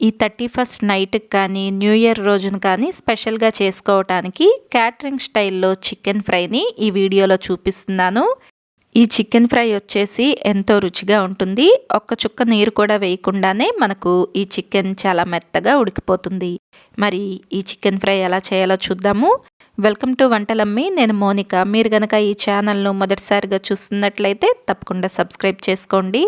ఈ thirty first నైట్కి కానీ న్యూ ఇయర్ రోజున కానీ స్పెషల్గా చేసుకోవటానికి క్యాటరింగ్ స్టైల్లో చికెన్ ఫ్రైని ఈ వీడియోలో చూపిస్తున్నాను. ఈ చికెన్ ఫ్రై వచ్చేసి ఎంతో రుచిగా ఉంటుంది. ఒక్క చుక్క నీరు కూడా వేయకుండానే మనకు ఈ చికెన్ చాలా మెత్తగా ఉడికిపోతుంది. మరి ఈ చికెన్ ఫ్రై ఎలా చేయాలో చూద్దాము. Welcome to Vantalammi. నేను మోనిక. మీరు గనక ఈ ఛానల్ను మొదటిసారిగా చూస్తున్నట్లయితే తప్పకుండా సబ్స్క్రైబ్ చేసుకోండి.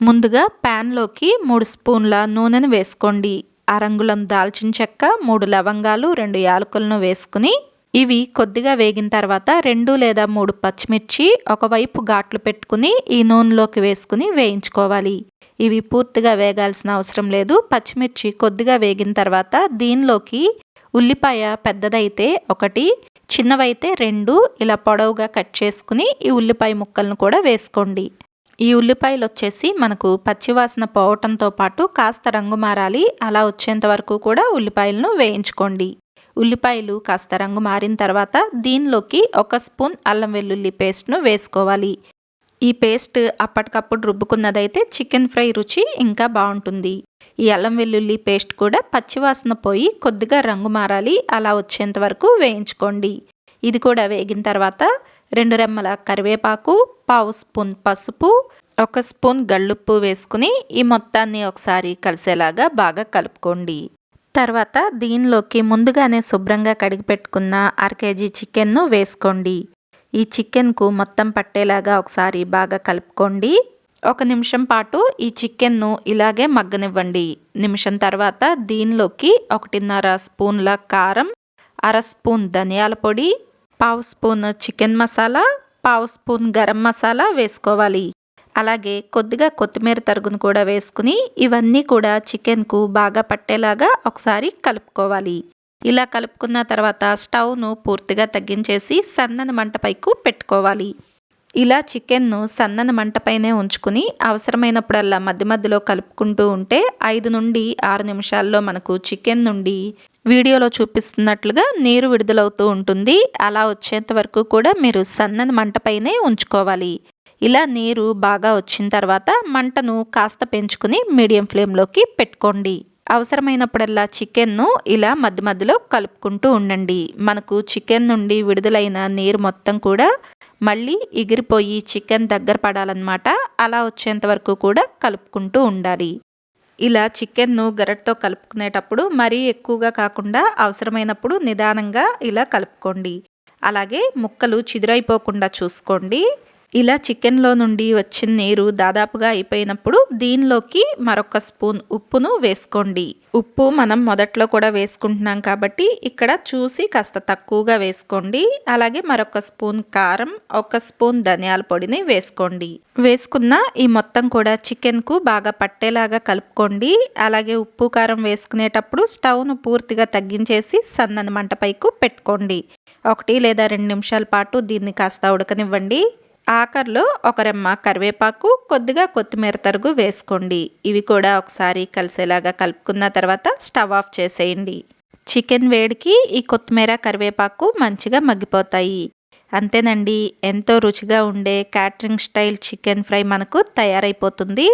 ముందుగా ప్యాన్లోకి మూడు స్పూన్ల నూనెను వేసుకోండి. అరంగుళం దాల్చిన చెక్క మూడు లవంగాలు రెండు యాలకులను వేసుకుని ఇవి కొద్దిగా వేగిన తర్వాత రెండు లేదా మూడు పచ్చిమిర్చి ఒకవైపు ఘాట్లు పెట్టుకుని ఈ నూనెలోకి వేసుకుని వేయించుకోవాలి. ఇవి పూర్తిగా వేగాల్సిన అవసరం లేదు. పచ్చిమిర్చి కొద్దిగా వేగిన తర్వాత దీనిలోకి ఉల్లిపాయ పెద్దదైతే ఒకటి చిన్నవైతే రెండు ఇలా పొడవుగా కట్ చేసుకుని ఈ ఉల్లిపాయ ముక్కలను కూడా వేసుకోండి. ఈ ఉల్లిపాయలు వచ్చేసి మనకు పచ్చివాసన పోవటంతో పాటు కాస్త రంగు మారాలి. అలా వచ్చేంత వరకు కూడా ఉల్లిపాయలను వేయించుకోండి. ఉల్లిపాయలు కాస్త రంగు మారిన తర్వాత దీనిలోకి ఒక స్పూన్ అల్లం వెల్లుల్లి పేస్ట్ను వేసుకోవాలి. ఈ పేస్ట్ అప్పటికప్పుడు రుబ్బుకున్నదైతే చికెన్ ఫ్రై రుచి ఇంకా బాగుంటుంది. ఈ అల్లం వెల్లుల్లి పేస్ట్ కూడా పచ్చివాసన పోయి కొద్దిగా రంగు మారాలి. అలా వచ్చేంత వరకు వేయించుకోండి. ఇది కూడా వేగిన తర్వాత రెండు రెమ్మల కరివేపాకు పావు స్పూన్ పసుపు ఒక స్పూన్ గళ్ళుప్పు వేసుకుని ఈ మొత్తాన్ని ఒకసారి కలిసేలాగా బాగా కలుపుకోండి. తర్వాత దీనిలోకి ముందుగానే శుభ్రంగా కడిగి పెట్టుకున్న అర కేజీ చికెన్ను వేసుకోండి. ఈ చికెన్కు మొత్తం పట్టేలాగా ఒకసారి బాగా కలుపుకోండి. ఒక నిమిషం పాటు ఈ చికెన్ను ఇలాగే మగ్గనివ్వండి. నిమిషం తర్వాత దీనిలోకి ఒకటిన్నర స్పూన్ల కారం అర స్పూన్ ధనియాల పొడి పావు స్పూన్ చికెన్ మసాలా పావు స్పూన్ గరం మసాలా వేసుకోవాలి. అలాగే కొద్దిగా కొత్తిమీర తరుగును కూడా వేసుకుని ఇవన్నీ కూడా చికెన్కు బాగా పట్టేలాగా ఒకసారి కలుపుకోవాలి. ఇలా కలుపుకున్న తర్వాత స్టవ్ను పూర్తిగా తగ్గించేసి సన్నని మంటపైకు పెట్టుకోవాలి. ఇలా చికెన్ను సన్నని మంటపైనే ఉంచుకుని అవసరమైనప్పుడల్లా మధ్య మధ్యలో కలుపుకుంటూ ఉంటే ఐదు నుండి ఆరు నిమిషాల్లో మనకు చికెన్ నుండి వీడియోలో చూపిస్తున్నట్లుగా నీరు విడుదలవుతూ ఉంటుంది. అలా వచ్చేంత వరకు కూడా మీరు సన్నని మంటపైనే ఉంచుకోవాలి. ఇలా నీరు బాగా వచ్చిన తర్వాత మంటను కాస్త పెంచుకుని మీడియం ఫ్లేమ్లోకి పెట్టుకోండి. అవసరమైనప్పుడల్లా చికెన్ను ఇలా మధ్య మధ్యలో కలుపుకుంటూ ఉండండి. మనకు చికెన్ నుండి విడుదలైన నీరు మొత్తం కూడా మళ్ళీ ఎగిరిపోయి చికెన్ దగ్గర పడాలన్నమాట. అలా వచ్చేంత వరకు కూడా కలుపుకుంటూ ఉండాలి. ఇలా చికెన్ను గరట్తో కలుపుకునేటప్పుడు మరీ ఎక్కువగా కాకుండా అవసరమైనప్పుడు నిదానంగా ఇలా కలుపుకోండి. అలాగే ముక్కలు చిదురైపోకుండా చూసుకోండి. ఇలా చికెన్లో నుండి వచ్చిన నీరు దాదాపుగా అయిపోయినప్పుడు దీనిలోకి మరొక స్పూన్ ఉప్పును వేసుకోండి. ఉప్పు మనం మొదట్లో కూడా వేసుకుంటున్నాం కాబట్టి ఇక్కడ చూసి కాస్త తక్కువగా వేసుకోండి. అలాగే మరొక స్పూన్ కారం ఒక స్పూన్ ధనియాల పొడిని వేసుకోండి. వేసుకున్న ఈ మొత్తం కూడా చికెన్కు బాగా పట్టేలాగా కలుపుకోండి. అలాగే ఉప్పు కారం వేసుకునేటప్పుడు స్టవ్ను పూర్తిగా తగ్గించేసి సన్నని మంటపైకు పెట్టుకోండి. ఒకటి లేదా రెండు నిమిషాల పాటు దీన్ని కాస్త ఉడకనివ్వండి. ఆఖర్లో ఒక రెమ్మ కరివేపాకు కొద్దిగా కొత్తిమీర తరుగు వేసుకోండి. ఇవి కూడా ఒకసారి కలిసేలాగా కలుపుకున్న తర్వాత స్టవ్ ఆఫ్ చేసేయండి. చికెన్ వేడికి ఈ కొత్తిమీర కరివేపాకు మంచిగా మగ్గిపోతాయి. అంతేనండి ఎంతో రుచిగా ఉండే క్యాటరింగ్ స్టైల్ చికెన్ ఫ్రై మనకు తయారైపోతుంది.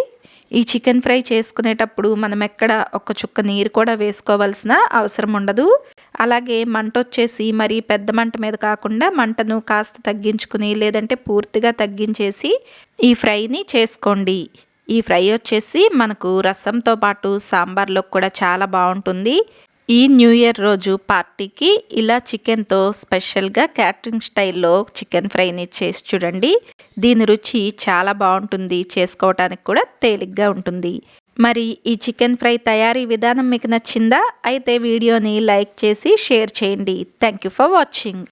ఈ చికెన్ ఫ్రై చేసుకునేటప్పుడు మనం ఎక్కడ ఒక చుక్క నీరు కూడా వేసుకోవాల్సిన అవసరం ఉండదు. అలాగే మంట వచ్చేసి మరి పెద్ద మంట మీద కాకుండా మంటను కాస్త తగ్గించుకుని లేదంటే పూర్తిగా తగ్గించేసి ఈ ఫ్రైని చేసుకోండి. ఈ ఫ్రై వచ్చేసి మనకు రసంతో పాటు సాంబార్లో కూడా చాలా బాగుంటుంది. ఈ న్యూ ఇయర్ రోజు పార్టీకి ఇలా చికెన్తో స్పెషల్గా క్యాటరింగ్ స్టైల్లో చికెన్ ఫ్రైని చేసి చూడండి. దీని రుచి చాలా బాగుంటుంది చేసుకోవటానికి కూడా తేలిగ్గా ఉంటుంది. మరి ఈ చికెన్ ఫ్రై తయారీ విధానం మీకు నచ్చిందా? అయితే వీడియోని లైక్ చేసి షేర్ చేయండి. Thank you for watching.